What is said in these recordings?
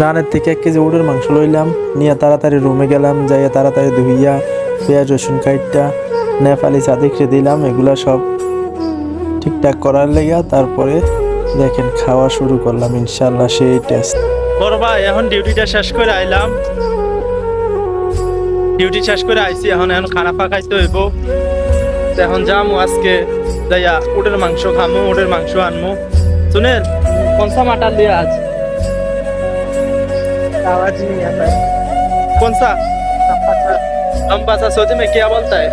রানের থেকে এক কেজি উটের মাংস লইলাম, নিয়ে তাড়াতাড়ি রুমে গেলাম, যাইয়া তাড়াতাড়ি ধুইয়া পেঁয়াজ, রসুন কাইটটা, নেপালি চাঁদিকে দিলাম, এগুলা সব ঠিকঠাক করার লেগা, তারপরে দেখেন খাওয়া শুরু করলাম ইনশাল্লাহ সেই টেস্ট বড় ভাই, এখন ডিউটিটা শেষ করে আইলাম। ডিউটি শেষ করে আইছি, এখন এখন খানা পাকাইতে হইব। এখন যামু আজকে, যাইয়া উটের মাংস খামু, উটের মাংস আনমু। শুনেন পঞ্চা মাটার দিয়ে আজ आवाज नहीं आता है कौन सा लंबा सा सोचे में क्या बोलता है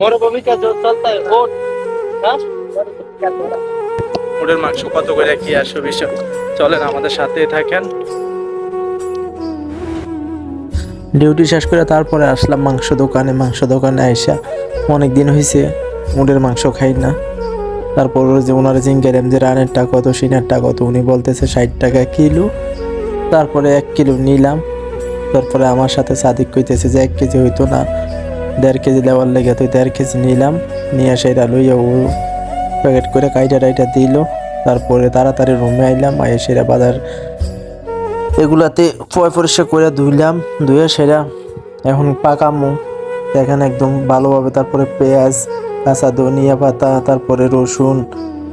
मोर बबी का जो चलता है वो हाँ? উটের মাংস কত করে কি আসো বিষয় চলেন আমাদের সাথে থাকেন ডিউটি শেষ করে তারপরে আসলাম মাংস দোকানে মাংস দোকানে আইসা অনেক দিন হয়েছে উটের মাংস খাই না তারপর যে ওনারা জিঙ্গারাম যে রানেরটা কত সিনারটা কত উনি বলতেছে ষাট টাকা কিলো। তারপরে এক কিলো নিলাম। তারপরে আমার সাথে সাদিক কইতেছে যে এক কেজি হইতো না, দেড় কেজি দেওয়ার লেগে তো দেড় কেজি নিলাম। নিয়ে সেটা লইয়া ও প্যাকেট করে কাইটা টাইটা দিল। তারপরে তাড়াতাড়ি রুমে আইলাম, আইয়ে সেরা বাজার এগুলাতে পয় পরিষ্কার করে ধুইলাম। ধুয়ে সেরা এখন পাকামো। দেখেন একদম ভালোভাবে তারপরে পেঁয়াজ কাঁচা ধনিয়া পাতা, তারপরে রসুন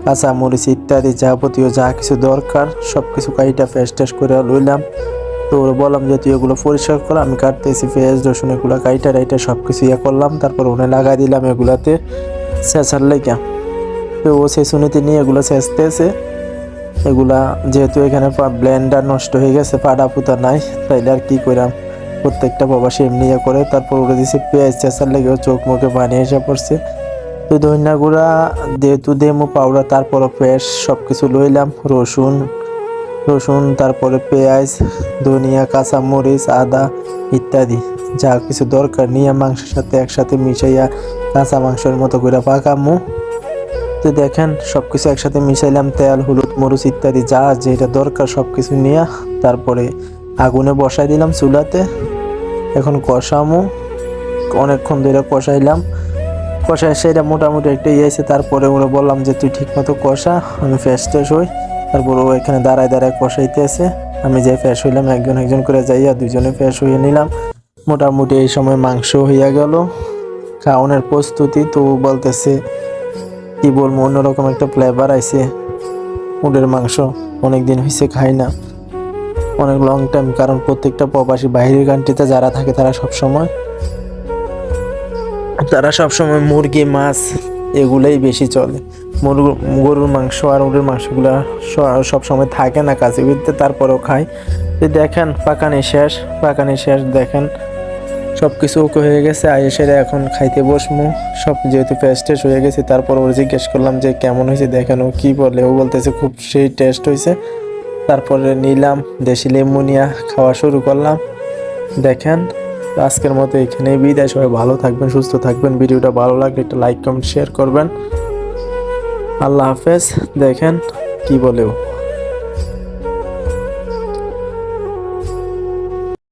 কাঁচা মরিচ ইত্যাদি যাবতীয় যা কিছু দরকার সব কিছু কাইটা ফ্রেশ টেস্ট করে লইলাম। তো ওরা বললাম যে তুই এগুলো পরিষ্কার কর, আমি কাটতেছি পেঁয়াজ, রসুন, এগুলো কাইটা রাইটা সব কিছু ইয়ে করলাম, তারপর ওনে লাগাই দিলাম এগুলাতে শেষার লেগা তো ও শেষুনিতে নিয়ে এগুলো শেষতেছে এগুলা যেহেতু এখানে ব্লেন্ডার নষ্ট হয়ে গেছে পাটা পুতা নাই, তাইলে আর কী করলাম প্রত্যেকটা প্রবাসী এমনি ইয়ে করে, তারপর উঠে দিছে পেঁয়াজ চেঁচার লেগেও চোখ মুখে পানি এসে পড়ছে। তো ধনিয়া গুঁড়া যেহেতু দেমো, পাউডার তারপরে পেঁয়াজ সব কিছু লইলাম, রসুন রসুন, তারপরে পেঁয়াজ, ধনিয়া কাঁচা মরিচ আদা ইত্যাদি। যা কিছু দরকার নিয়ে মাংসের সাথে একসাথে মিশাইয়া কাঁচা মাংসের মতো করে পাকামু। তো দেখেন সব কিছু একসাথে মিশাইলাম, তেল, হলুদ, মরিচ ইত্যাদি যা যেটা দরকার সব কিছু নিয়ে তারপরে আগুনে বসাই দিলাম চুলাতে। এখন কষামু। অনেকক্ষণ ধরে কষাইলাম। কষায় সেটা মোটামুটি একটা ইয়ে আছে। তারপরে ওরা বললাম যে, তুই ঠিক মতো কষা, আমি ফ্রেশ টেস হই। তারপর ও এখানে দাঁড়ায় দাঁড়ায় কষাইতে আছে আমি যে ফ্রেশ হইলাম, একজন একজন করে যাইয়া দুজনে ফ্রেশ হয়ে নিলাম। মোটামুটি এই সময় মাংস হইয়া গেল। খাওয়ানোর প্রস্তুতি তো বলতেছে, কি বলব, অন্যরকম একটা ফ্লেভার আইছে। উটের মাংস অনেক দিন হয়েছে খাই না। অনেক লং টাইম কারণ প্রত্যেকটা প্রবাসী বাইরের কান্ট্রিতে যারা থাকে, তারা সব সময় তারা সবসময় মুরগি, মাছ এগুলোই বেশি চলে। গরুর মাংস আর উটের মাংসগুলো সব সময় থাকে না কাছে বিদ্যে তারপরেও খায়। দেখেন, পাকানি শেষ পাকানি শেষ, দেখেন। সব কিছু ওকে হয়ে গেছে এসে এখন খাইতে বসমু। সব যেহেতু ফ্রেশ টেস্ট হয়ে গেছে, তারপর ওর জিজ্ঞেস করলাম যে কেমন হয়েছে, দেখেন ও কী বলে। ও বলতেছে খুব সেই টেস্ট হয়েছে। তারপরে নিলাম, দেশি লেবু নিয়ে খাওয়া শুরু করলাম। দেখেন আজকের মতো এখানেই বিদায়। সবাই ভালো থাকবেন, সুস্থ থাকবেন। ভিডিওটা ভালো লাগলে একটা লাইক, কমেন্ট শেয়ার করবেন। আল্লাহ হাফেজ। দেখেন কি বলেও